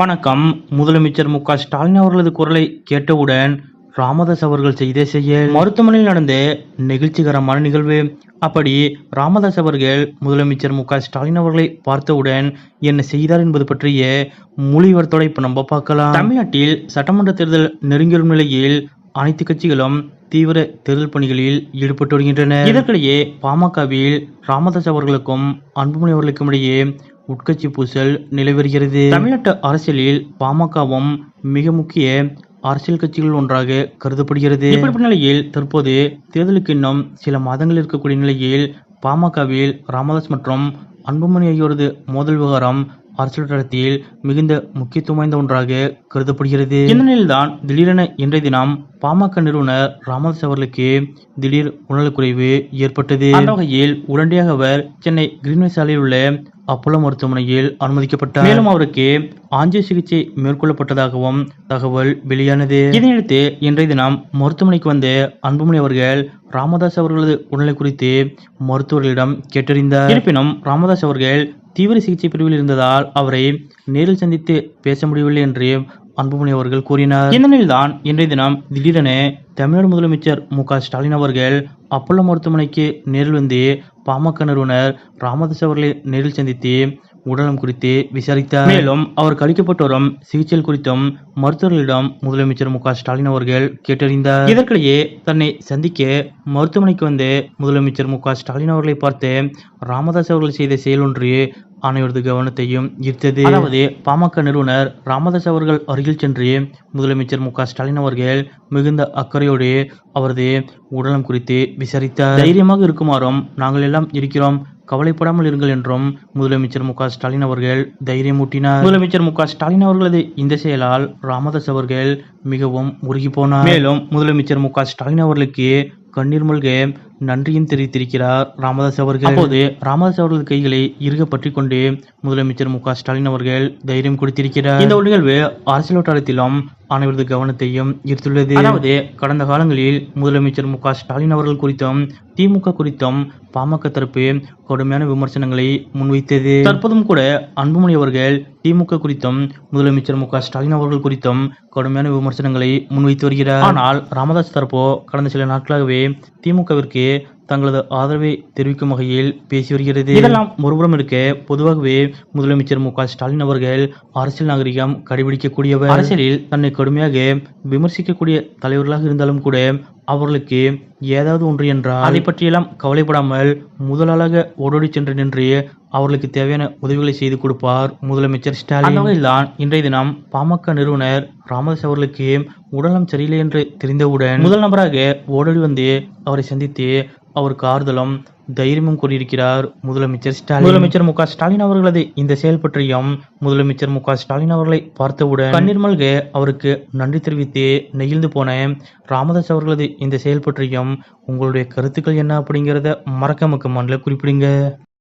வணக்கம். முதலமைச்சர் மு க ஸ்டாலின் அவர்களது குரலை கேட்டவுடன் ராமதாஸ் அவர்கள் செய்த செயல். மருத்துவமனையில் நடந்த நெகிழ்ச்சிகரமான நிகழ்வு. அப்படி ராமதாஸ் அவர்கள் முதலமைச்சர் மு க ஸ்டாலின் அவர்களை பார்த்தவுடன் என்ன செய்தார் என்பது பற்றிய மொழிவர்த்தோட இப்ப நம்ம பார்க்கலாம். தமிழ்நாட்டில் சட்டமன்ற தேர்தல் நெருங்கியும் நிலையில் அனைத்து கட்சிகளும் தீவிர தேர்தல் பணிகளில் ஈடுபட்டு வருகின்றன இதற்கிடையே பாமகவில் ராமதாஸ் அவர்களுக்கும் அன்புமணி அவர்களுக்கும் இடையே உட்கட்சி பூசல் நிலவருகிறது தமிழ்நாட்டு அரசியலில் பாமகவும் மிக முக்கிய அரசியல் கட்சிகள் ஒன்றாக கருதப்படுகிறது. இப்படிப்பட்ட நிலையில் தற்போது தேர்தலுக்கு இன்னும் சில மாதங்கள் இருக்கக்கூடிய நிலையில் பாமகவில் ராமதாஸ் மற்றும் அன்புமணி ஆகியோரது மோதல் விவகாரம் அரசியல் தளத்தில் மிகுந்த முக்கியத்துவம் வாய்ந்த ஒன்றாக கருதப்படுகிறது. இந்த நிலையில்தான் திடீரென இன்றைய தினம் பாமக நிறுவனர் ராமதாஸ் அவர்களுக்கு திடீர் உடல்குறைவு ஏற்பட்டது. அந்த வகையில் உடனடியாக அவர் சென்னை கிரீன்வே சாலையில் உள்ள அப்போலோ மருத்துவமனையில் அனுமதிக்கப்பட்டார். மேலும் அவருக்கு ஆஞ்சிய சிகிச்சை மேற்கொள்ளப்பட்டதாகவும் தகவல் வெளியானது. இதனையடுத்து இன்றைய தினம் மருத்துவமனைக்கு வந்த அன்புமணி அவர்கள் ராமதாஸ் அவர்களது உடல்நிலை குறித்து மருத்துவர்களிடம் கேட்டறிந்தார். இருப்பினும் ராமதாஸ் அவர்கள் தீவிர சிகிச்சை பிரிவில் இருந்ததால் அவரை நேரில் சந்தித்து பேச முடியவில்லை என்று அன்புமணி அவர்கள் கூறினார். இந்த நிலையில்தான் இன்றைய தினம் திடீரென தமிழ்நாடு முதலமைச்சர் மு க ஸ்டாலின் அவர்கள் அப்பல்லோ மருத்துவமனைக்கு நேரில் வந்து பாமக நிறுவனர் ராமதாஸ் அவர்களை நேரில் சந்தித்து உடலம் குறித்து விசாரித்தார். மேலும் அவருக்கு அளிக்கப்பட்டு வரும் சிகிச்சை குறித்தும் மருத்துவர்களிடம் முதலமைச்சர் மு ஸ்டாலின் அவர்கள் கேட்டறிந்தார். இதற்கிடையே தன்னை சந்திக்க மருத்துவமனைக்கு வந்து முதலமைச்சர் மு ஸ்டாலின் அவர்களை பார்த்து ராமதாஸ் அவர்கள் செய்த செயல் ஒன்று அனைவரது கவனத்தையும் ஈர்த்தது. அதாவது பாமக நிறுவனர் ராமதாஸ் அவர்கள் அருகில் சென்று முதலமைச்சர் மு ஸ்டாலின் அவர்கள் மிகுந்த அக்கறையோடு அவரது உடலம் குறித்து விசாரித்தார். தைரியமாக இருக்குமாறும் நாங்கள் எல்லாம் இருக்கிறோம். கவலைப்படாமல் இருங்கள் என்றும் முதலமைச்சர் மு ஸ்டாலின் அவர்கள் தைரியமூட்டினார். முதலமைச்சர் மு ஸ்டாலின் அவர்களது இந்த செயலால் ராமதாஸ் அவர்கள் மிகவும் உருகி போனார். மேலும் முதலமைச்சர் மு ஸ்டாலின் அவர்களுக்கு கண்ணீர் மல்க நன்றியும் தெரிவித்திருக்கிறார் ராமதாஸ் அவர்கள். அப்போது ராமதாஸ் அவர்களது கைகளை இறுக பற்றி கொண்டு முதலமைச்சர் மு ஸ்டாலின் அவர்கள் தைரியம் கொடுத்திருக்கிறார். இந்த ஒரு நிகழ்வு அரசியல் வட்டாரத்திலும் அனைவரது கவனத்தையும் ஈர்த்துள்ளது. அதாவது கடந்த காலங்களில் முதலமைச்சர் மு ஸ்டாலின் அவர்கள் குறித்தும் திமுக குறித்தும் பாமக தரப்பு கடுமையான விமர்சனங்களை முன்வைத்தது. தற்போதும் கூட அன்புமணி அவர்கள் திமுக குறித்தும் முதலமைச்சர் மு ஸ்டாலின் அவர்கள் குறித்தும் கடுமையான விமர்சனங்களை முன்வைத்து வருகிறார். ஆனால் ராமதாஸ் தரப்போ கடந்த சில நாட்களாகவே திமுகவிற்கு தங்களது ஆதரவை தெரிவிக்கும் வகையில் பேசி வருகிறது. இதெல்லாம் ஒருபுறம் இருக்க பொதுவாகவே முதலமைச்சர் மு ஸ்டாலின் அவர்கள் அரசியல் நாகரிகம் கடைபிடிக்கக்கூடியவர். அரசியலில் தன்னை கடுமையாக விமர்சிக்கக்கூடிய தலைவர்களாக இருந்தாலும் கூட அவர்களுக்கு ஏதாவது ஒன்று என்றால் அதை பற்றியெல்லாம் கவலைப்படாமல் முதலாளாக ஓடோடி சென்று நின்று அவர்களுக்கு தேவையான உதவிகளை செய்து கொடுப்பார். முதலமைச்சர் ஸ்டாலின். வகையில்தான் இன்றைய தினம் பாமக நிறுவனர் ராமதாஸ் அவர்களுக்கு உடலம் சரியில்லை என்று தெரிந்தவுடன் முதல் நபராக ஓடோடி வந்து அவரை சந்தித்து அவருக்கு ஆறுதலும் தைரியமும் கூறியிருக்கிறார் முதலமைச்சர் ஸ்டாலின். முதலமைச்சர் மு ஸ்டாலின் அவர்களது இந்த செயல் பற்றியும் முதலமைச்சர் மு ஸ்டாலின் அவர்களை பார்த்தவுடன் கண்ணீர் மல்க அவருக்கு நன்றி தெரிவித்து நெகிழ்ந்து போன ராமதாஸ் அவர்களது இந்த செயல் பற்றியும் உங்களுடைய கருத்துக்கள் என்ன அப்படிங்கிறத மறக்க மக்க குறிப்பிடுங்க.